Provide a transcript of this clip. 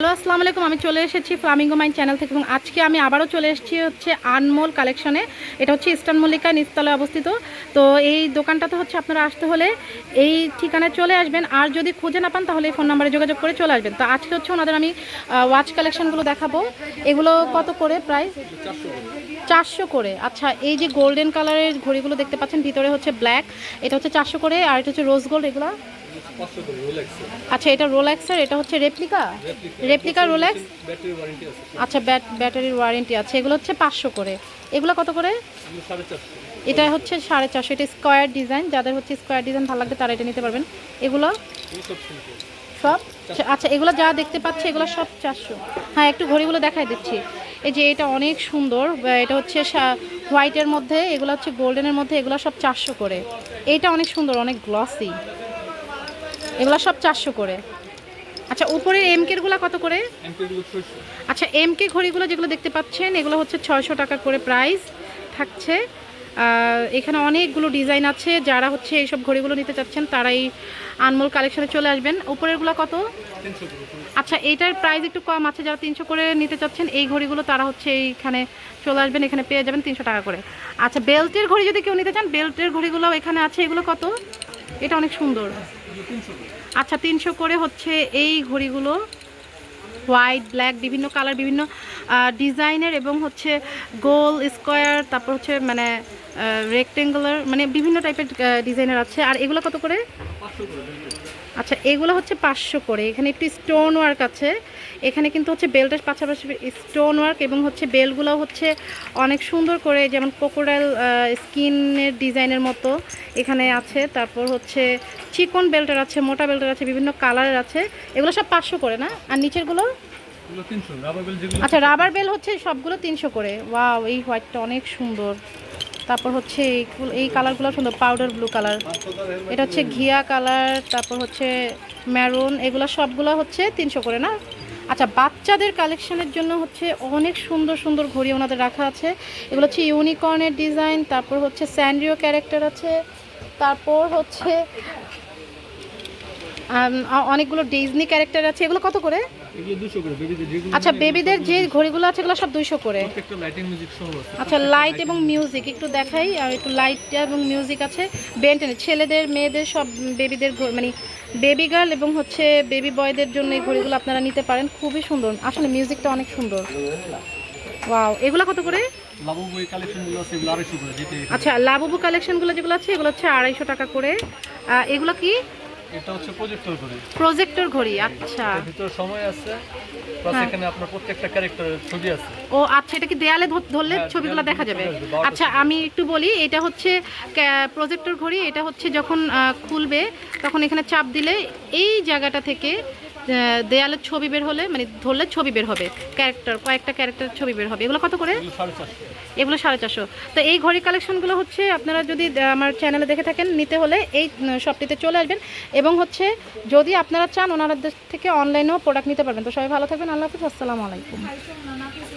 Hello, আসসালামু আলাইকুম। আমি চলে এসেছি ফ্লামিঙ্গো মাইন চ্যানেল থেকে এবং আজকে আমি আবারও চলে এসেছি হচ্ছে আনমোল কালেকশনে এটা হচ্ছে ইস্টার্ন মল্লিকা নিচতলায় অবস্থিত। তো এই দোকানটাতে হচ্ছে আপনারা আসতে হলে এই ঠিকানায় চলে আসবেন। আর যদি খুঁজে না পান, তাহলে এই ফোন নাম্বারে যোগাযোগ করে চলে আসবেন। তো আজকে হচ্ছে ওনাদের আমি ওয়াচ কালেকশনগুলো দেখাবো। এগুলো কত করে প্রায় চারশো করে। আচ্ছা এই যে গোল্ডেন কালারের ঘড়িগুলো দেখতে পাচ্ছেন, ভিতরে হচ্ছে ব্ল্যাক এটা হচ্ছে চারশো করে, আর এটা হচ্ছে রোজ গোল্ড এগুলো আচ্ছা এটা রোল্যাক্সের এটা হচ্ছে রেপ্লিকা রেপ্লিকা রোল্যাক্স আচ্ছা ব্যাট ব্যাটারির ওয়ারেন্টি আছে। এগুলো হচ্ছে পাঁচশো করে। এগুলো কত করে? এটা হচ্ছে সাড়ে চারশো। এটা স্কোয়ার ডিজাইন যাদের হচ্ছে স্কোয়ার ডিজাইন ভালো লাগবে তারা এটা নিতে পারবেন। এগুলো? সব আচ্ছা এগুলো যা দেখতে পাচ্ছি এগুলো সব চারশো। হ্যাঁ একটু ঘড়িগুলো দেখাই দিচ্ছি। এই যে এটা অনেক সুন্দর। এটা হচ্ছে হোয়াইটের মধ্যে এগুলো হচ্ছে গোল্ডেনের মধ্যে এগুলো সব চারশো করে। এইটা অনেক সুন্দর অনেক গ্লসি এগুলো সব চারশো করে। আচ্ছা উপরের এমকেরগুলো কত করে? আচ্ছা এমকে ঘড়িগুলো যেগুলো দেখতে পাচ্ছেন, এগুলো হচ্ছে ছয়শো টাকা করে প্রাইস থাকছে। এখানে অনেকগুলো ডিজাইন আছে, যারা হচ্ছে এইসব ঘড়িগুলো নিতে চাচ্ছেন তারা এই আনমোল কালেকশনে চলে আসবেন। উপরেরগুলো কত? আচ্ছা এইটার প্রাইস একটু কম আছে, যারা তিনশো করে নিতে চাচ্ছেন, এই ঘড়িগুলো তারা হচ্ছে এইখানে চলে আসবেন, এখানে পেয়ে যাবেন তিনশো টাকা করে। আচ্ছা বেল্টের ঘড়ি যদি কেউ নিতে চান বেল্টের ঘড়িগুলো এখানে আছে, এগুলো কত? এটা অনেক সুন্দর। আচ্ছা তিনশো করে হচ্ছে এই ঘড়িগুলো। হোয়াইট ব্ল্যাক বিভিন্ন কালার বিভিন্ন ডিজাইনের এবং হচ্ছে গোল স্কোয়ার তারপর হচ্ছে মানে রেক্টেঙ্গুলার মানে বিভিন্ন টাইপের ডিজাইনের আছে। আর এগুলো কত করে। আচ্ছা এগুলো হচ্ছে পাঁচশো করে। এখানে একটু স্টোন ওয়ার্ক আছে। এখানে কিন্তু হচ্ছে বেল্টের পাশাপাশি স্টোন ওয়ার্ক এবং হচ্ছে বেলগুলো হচ্ছে অনেক সুন্দর করে যেমন কোকোডাইল স্কিনের ডিজাইনের মতো এখানে আছে। তারপর হচ্ছে চিকন বেল্টের আছে মোটা বেল্টের আছে বিভিন্ন কালারের আছে। এগুলো সব পাঁচশো করে না? আর নিচেরগুলো? আচ্ছা রাবার বেল হচ্ছে সবগুলো তিনশো করে। ওয়াও এই হোয়াইটটা অনেক সুন্দর। তারপর হচ্ছে এই কালারগুলো সুন্দর পাউডার ব্লু কালার এটা হচ্ছে ঘিয়া কালার তারপর হচ্ছে ম্যারুন এগুলো সবগুলো হচ্ছে তিনশো করে, না? আচ্ছা বাচ্চাদের কালেকশনের জন্য হচ্ছে অনেক সুন্দর সুন্দর ঘড়ি ওনাদের রাখা আছে। এগুলো হচ্ছে ইউনিকর্নের ডিজাইন তারপর হচ্ছে স্যান্ড্রিও ক্যারেক্টার আছে। তারপর হচ্ছে অনেকগুলো ডিজনি ক্যারেক্টার আছে। এগুলো কত করে? আচ্ছা বেবিদের যে ঘড়িগুলো আছে এগুলো সব দুইশো করে। আচ্ছা লাইট এবং মিউজিক একটু দেখাই আর একটু লাইট এবং মিউজিক আছে। বেন্টেনে ছেলেদের মেয়েদের সব বেবিদের মানে বেবি গার্ল এবং হচ্ছে বেবি বয়দের জন্য এই ঘড়িগুলো আপনারা নিতে পারেন। খুবই সুন্দর। আসলে মিউজিকটা অনেক সুন্দর। ওয়াও এগুলো কত করে? আচ্ছা লাবুবু কালেকশনগুলো যেগুলো আছে এগুলো হচ্ছে আড়াইশো টাকা করে। এগুলো কি? এটা হচ্ছে প্রজেক্টর করে প্রজেক্টর ঘড়ি আচ্ছা। ভিতরে সময় আছে প্লাস হ্যাঁ। এখানে আপনার প্রত্যেকটা ক্যারেক্টারের ছবি আছে। ও আচ্ছা এটা কি দেয়ালে ধরলে হ্যাঁ, ছবিগুলো দেখা যাবে? আচ্ছা আমি একটু বলি এটা হচ্ছে প্রজেক্টর ঘড়ি এটা হচ্ছে যখন খুলবে তখন এখানে চাপ দিলে এই জায়গাটা থেকে দেয়ালের ছবি বের হলে মানে ধরলে ছবি বের হবে ক্যারেক্টার কয়েকটা ক্যারেক্টার ছবি বের হবে। এগুলো কত করে? এগুলো সাড়ে চারশো। তো এই ঘড়ি কালেকশনগুলো হচ্ছে আপনারা যদি আমার চ্যানেলে দেখে থাকেন, নিতে হলে এই শপটিতে চলে আসবেন। এবং হচ্ছে যদি আপনারা চান ওনাদের থেকে অনলাইনেও প্রোডাক্ট নিতে পারবেন। তো সবাই ভালো থাকবেন, আল্লাহ হাফিজ, আসসালামু আলাইকুম।